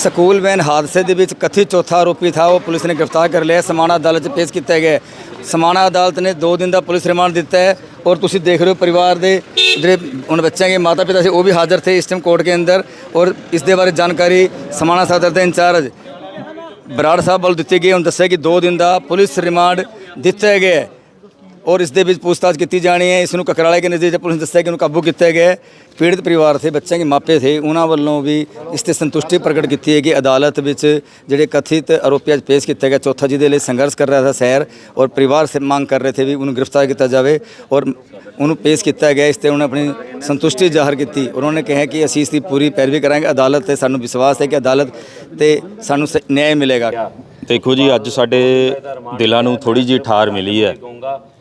School van ਹਾਦਸੇ ਦੇ ਵਿੱਚ ਕਥਿਤ ਚੌਥਾ ਆਰੋਪੀ ਥਾ, ਉਹ ਪੁਲਿਸ ਨੇ ਗ੍ਰਿਫਤਾਰ ਕਰ ਲਿਆ। ਸਮਾਣਾ ਅਦਾਲਤ 'ਚ ਪੇਸ਼ ਕੀਤਾ ਗਿਆ ਸਮਾਣਾ ਅਦਾਲਤ ਨੇ ਦੋ ਦਿਨ ਦਾ ਪੁਲਿਸ ਰਿਮਾਂਡ ਦਿੱਤਾ ਹੈ ਔਰ ਤੁਸੀਂ ਦੇਖ ਰਹੇ ਹੋ ਪਰਿਵਾਰ ਦੇ ਜਿਹੜੇ ਉਹਨਾਂ ਬੱਚਿਆਂ ਦੇ ਮਾਤਾ ਪਿਤਾ ਸੀ, ਉਹ ਵੀ ਹਾਜ਼ਰ ਥੇ ਇਸ ਟਾਈਮ ਕੋਰਟ ਦੇ ਅੰਦਰ ਔਰ ਇਸ ਦੇ ਬਾਰੇ ਜਾਣਕਾਰੀ ਸਮਾਣਾ ਸਦਰ ਦੇ ਇੰਚਾਰਜ ਬਰਾੜ ਸਾਹਿਬ ਵੱਲ ਦਿੱਤੀ ਗਈ ਉਹਨਾਂ ਦੱਸਿਆ ਕਿ ਦੋ ਦਿਨ ਦਾ ਪੁਲਿਸ ਰਿਮਾਂਡ ਦਿੱਤਾ ਗਿਆ ਔਰ ਇਸ ਦੇ ਵਿੱਚ ਪੁੱਛਤਾਛ ਕੀਤੀ ਜਾਣੀ ਹੈ। ਇਸ ਨੂੰ ਕਕਰਾਲੇ ਦੇ ਨਜ਼ਦੀਕ ਪੁਲਿਸ ਨੇ ਦੱਸਿਆ ਕਿ ਉਹਨੂੰ ਕਾਬੂ ਕੀਤਾ ਗਿਆ ਪੀੜਤ ਪਰਿਵਾਰ ਥੇ ਬੱਚਿਆਂ ਦੇ ਮਾਪੇ ਥੇ, ਉਹਨਾਂ ਵੱਲੋਂ ਵੀ ਇਸ ਤੇ ਸੰਤੁਸ਼ਟੀ ਪ੍ਰਗਟ ਕੀਤੀ ਹੈ ਕਿ ਅਦਾਲਤ ਵਿੱਚ ਜਿਹੜੇ ਕਥਿਤ ਆਰੋਪੀ ਅੱਜ ਪੇਸ਼ ਕੀਤਾ ਗਿਆ ਚੌਥਾ ਜਿਹਦੇ ਲਈ ਸੰਘਰਸ਼ ਕਰ ਰਿਹਾ ਸੀ ਸੈਰ ਔਰ ਪਰਿਵਾਰ ਸੇ ਮੰਗ ਕਰ ਰਹੇ ਥੇ ਵੀ ਉਹਨੂੰ ਗ੍ਰਿਫਤਾਰ ਕੀਤਾ ਜਾਵੇ ਔਰ ਉਹਨੂੰ ਪੇਸ਼ ਕੀਤਾ ਗਿਆ। ਇਸ ਤੇ ਉਹਨੇ ਆਪਣੀ ਸੰਤੁਸ਼ਟੀ ਜ਼ਾਹਰ ਕੀਤੀ। ਔਰ ਨੇ ਕਿਹਾ ਕਿ ਅਸੀਂ ਇਸ ਦੀ ਪੂਰੀ ਪੈਰਵੀ ਕਰਾਂਗੇ। ਅਦਾਲਤ ਤੇ ਸਾਨੂੰ ਵਿਸ਼ਵਾਸ ਹੈ ਕਿ ਅਦਾਲਤ ਤੇ ਸਾਨੂੰ ਸ- ਨਿਆਂ ਮਿਲੇਗਾ। ਦੇਖੋ ਜੀ, ਅੱਜ ਸਾਡੇ ਦਿਲਾਂ ਨੂੰ ਥੋੜੀ ਜਿਹੀ ਠਾਰ ਮਿਲੀ ਹੈ।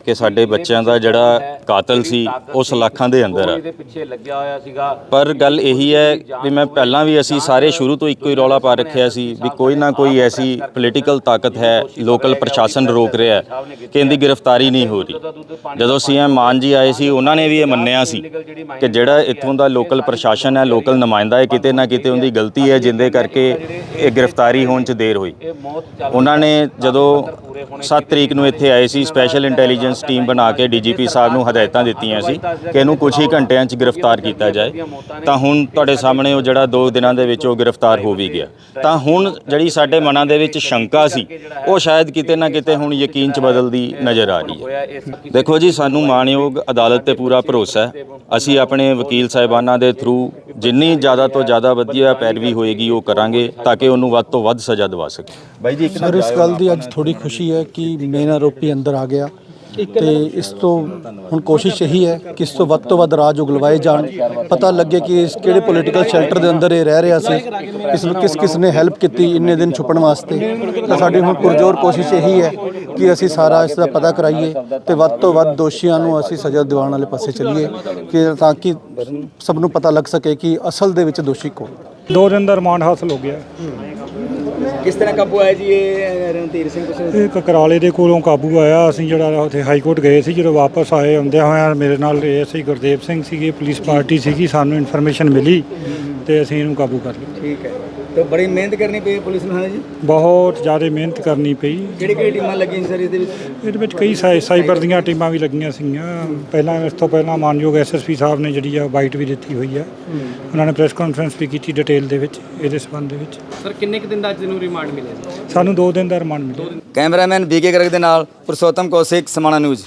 ਕਿ ਸਾਡੇ ਬੱਚਿਆਂ ਦਾ ਜਿਹੜਾ ਕਾਤਲ ਸੀ ਉਹ ਸਲਾਖਾਂ ਦੇ ਅੰਦਰ। ਹੈ ਪਿੱਛੇ ਲੱਗਿਆ ਹੋਇਆ ਸੀਗਾ। ਪਰ ਗੱਲ ਇਹੀ ਹੈ ਵੀ ਮੈਂ ਪਹਿਲਾਂ ਵੀ ਅਸੀਂ ਸਾਰੇ ਸ਼ੁਰੂ ਤੋਂ ਇੱਕੋ ਹੀ ਰੌਲਾ ਪਾ ਰੱਖਿਆ ਸੀ ਵੀ ਕੋਈ ਨਾ ਕੋਈ ਐਸੀ ਪੋਲੀਟੀਕਲ ਤਾਕਤ ਹੈ ਲੋਕਲ ਪ੍ਰਸ਼ਾਸਨ ਰੋਕ ਰਿਹਾ ਹੈ ਕਿ ਇਹਦੀ ਗ੍ਰਿਫਤਾਰੀ ਨਹੀਂ ਹੋ ਰਹੀ। ਜਦੋਂ ਸੀਐਮ ਮਾਨ ਜੀ ਆਏ ਸੀ ਉਹਨਾਂ ਨੇ ਵੀ ਇਹ ਮੰਨਿਆ ਸੀ ਕਿ ਜਿਹੜਾ ਇੱਥੋਂ ਦਾ ਲੋਕਲ ਪ੍ਰਸ਼ਾਸਨ ਹੈ ਲੋਕਲ ਨੁਮਾਇੰਦਾ ਹੈ ਕਿਤੇ ਨਾ ਕਿਤੇ ਉਹਦੀ ਗਲਤੀ ਹੈ ਜਿੰਦੇ ਕਰਕੇ ਇਹ ਗ੍ਰਿਫਤਾਰੀ ਹੋਣ 'ਚ ਦੇਰ ਹੋਈ। ਉਹਨਾਂ ਨੇ ਜਦੋਂ 7 ਤਰੀਕ ਨੂੰ ਇੱਥੇ ਆਏ ਸੀ ਸਪੈਸ਼ਲ ਇੰਟੈਲੀਜੈਂਸ ਟੀਮ ਬਣਾ ਕੇ ਡੀਜੀਪੀ ਸਾਹਿਬ ਨੂੰ ਹਦਾਇਤਾਂ ਦਿੱਤੀਆਂ ਸੀ ਕਿ ਇਹਨੂੰ ਕੁਝ ਹੀ ਘੰਟਿਆਂ 'ਚ ਗ੍ਰਿਫਤਾਰ ਕੀਤਾ ਜਾਏ। ਤਾਂ ਹੁਣ ਤੁਹਾਡੇ ਸਾਹਮਣੇ ਉਹ ਜਿਹੜਾ 2 ਦਿਨਾਂ ਦੇ ਵਿੱਚ ਉਹ ਗ੍ਰਿਫਤਾਰ ਹੋ ਵੀ ਗਿਆ। ਤਾਂ ਹੁਣ ਜਿਹੜੀ ਸਾਡੇ ਮਨਾਂ ਦੇ ਵਿੱਚ ਸ਼ੰਕਾ ਸੀ, ਉਹ ਸ਼ਾਇਦ ਕਿਤੇ ਨਾ ਕਿਤੇ ਹੁਣ ਯਕੀਨ 'ਚ ਬਦਲਦੀ ਨਜ਼ਰ ਆ ਰਹੀ ਹੈ। ਦੇਖੋ ਜੀ, ਸਾਨੂੰ ਮਾਣਯੋਗ ਅਦਾਲਤ ਤੇ ਪੂਰਾ ਭਰੋਸਾ ਹੈ। ਅਸੀਂ ਆਪਣੇ ਵਕੀਲ ਸਾਹਿਬਾਨਾਂ ਦੇ ਥਰੂ ਜਿੰਨੀ ਜ਼ਿਆਦਾ ਤੋਂ ਜ਼ਿਆਦਾ ਵਧੀਆ ਪੈਰਵੀ ਹੋਏਗੀ, ਉਹ ਕਰਾਂਗੇ ਤਾਂ ਕਿ ਉਹਨੂੰ ਵੱਧ ਤੋਂ ਵੱਧ ਸਜ਼ਾ ਦਿਵਾ ਸਕੇ ਬਾਈ ਜੀ ਇੱਕ ਸਰ, ਇਸ ਗੱਲ ਦੀ ਅੱਜ ਥੋੜੀ ਖੁਸ਼ੀ ਹੈ ਕਿ ਮੇਨ ਆਰੋਪੀ ਅੰਦਰ ਆ ਗਿਆ। ਤੇ ਇਸ ਤੋਂ ਹੁਣ ਕੋਸ਼ਿਸ਼ ਇਹੀ ਹੈ ਕਿ ਇਸ ਤੋਂ ਵੱਧ ਤੋਂ ਵੱਧ ਰਾਜ ਉਗਲਵਾਏ ਜਾਣ। ਪਤਾ ਲੱਗੇ ਕਿ ਇਸ ਕਿਹੜੇ ਪੋਲੀਟੀਕਲ ਸ਼ੈਲਟਰ ਦੇ ਅੰਦਰ ਇਹ ਰਹਿ ਰਿਹਾ ਸੀ। ਇਸ ਨੂੰ ਕਿਸ ਕਿਸ ਨੇ ਹੈਲਪ ਕੀਤੀ ਇੰਨੇ ਦਿਨ ਛੁਪਣ ਵਾਸਤੇ। ਤਾਂ ਸਾਡੀ ਹੁਣ ਪੁਰਜ਼ੋਰ ਕੋਸ਼ਿਸ਼ ਇਹੀ ਹੈ ਕਿ ਅਸੀਂ ਸਾਰਾ ਇਸ ਦਾ ਪਤਾ ਕਰਾਈਏ ਤੇ ਵੱਧ ਤੋਂ ਵੱਧ ਦੋਸ਼ੀਆਂ ਨੂੰ ਅਸੀਂ ਸਜ਼ਾ ਦਿਵਾਉਣ ਵਾਲੇ ਪਾਸੇ ਚੱਲੀਏ ਕਿ ਤਾਂ ਕਿ ਸਭ ਨੂੰ ਪਤਾ ਲੱਗ ਸਕੇ ਕਿ ਅਸਲ ਦੇ ਵਿੱਚ ਦੋਸ਼ੀ ਕੌਣ। ਦੋ ਦਿਨ ਦਾ ਰਿਮਾਂਡ ਹਾਸਲ ਹੋ ਗਿਆ। ਕਿਸ ਤਰ੍ਹਾਂ ਕਾਬੂ ਆਇਆ ਜੀ ਇਹ ਰਣਧੀਰ ਸਿੰਘ ਕੁਛ ਇਹ ਕਕਰਾਲੇ ਦੇ ਕੋਲੋਂ ਕਾਬੂ ਆਇਆ। ਅਸੀਂ ਜਿਹੜਾ ਉੱਥੇ ਹਾਈ ਕੋਰਟ ਗਏ ਸੀ ਜਦੋਂ ਵਾਪਸ ਆਏ ਆਉਂਦਿਆਂ ਹੋਇਆਂ ਮੇਰੇ ਨਾਲ ਏਐਸਆਈ ਗੁਰਦੇਵ ਸਿੰਘ ਸੀਗੇ ਪੁਲਿਸ ਪਾਰਟੀ ਸੀਗੀ ਸਾਨੂੰ ਇਨਫੋਰਮੇਸ਼ਨ ਮਿਲੀ ਤੇ ਅਸੀਂ ਇਹਨੂੰ ਕਾਬੂ ਕਰ ਲਿਆ। ਠੀਕ ਹੈ। ਤਾਂ ਬੜੀ ਮਿਹਨਤ ਕਰਨੀ ਪਈ ਪੁਲਿਸ ਨੂੰ ਹੈ ਜੀ? ਬਹੁਤ ਜ਼ਿਆਦਾ ਮਿਹਨਤ ਕਰਨੀ ਪਈ। ਕਿਹੜੀ ਕਿਹੜੀ ਟੀਮਾਂ ਲੱਗੀਆਂ ਸਰ ਇਹਦੇ ਵਿੱਚ? ਇਹਦੇ ਵਿੱਚ ਕਈ ਸਾਈ- ਸਾਈਬਰ ਦੀਆਂ ਟੀਮਾਂ ਵੀ ਲੱਗੀਆਂ ਸੀਗੀਆਂ। ਪਹਿਲਾਂ ਇਸ ਤੋਂ ਪਹਿਲਾਂ ਮਾਨਯੋਗ ਐਸਐਸਪੀ ਸਾਹਿਬ ਨੇ ਜਿਹੜੀ ਆ ਬਾਈਟ ਵੀ ਦਿੱਤੀ ਹੋਈ ਆ। ਉਹਨਾਂ ਨੇ ਪ੍ਰੈਸ ਕਾਨਫਰੰਸ ਵੀ ਕੀਤੀ ਡਿਟੇਲ ਦੇ ਵਿੱਚ ਇਹਦੇ ਸੰਬੰਧ ਦੇ ਵਿੱਚ। ਸਰ ਕਿੰਨੇ ਕੁ ਦਿਨ ਦਾ ਅੱਜ ਨੂੰ ਰਿਮਾਂਡ ਮਿਲਿਆ ਜੀ? ਸਾਨੂੰ ਦੋ ਦਿਨ ਦਾ ਰਿਮਾਂਡ ਮਿਲਿਆ। ਕੈਮਰਾਮੈਨ ਬੀਕੇ ਗਰਗ ਦੇ ਨਾਲ ਪੁਰਸ਼ੋਤਮ ਕੌਸ਼ਿਕ ਸਮਾਣਾ ਨਿਊਜ਼।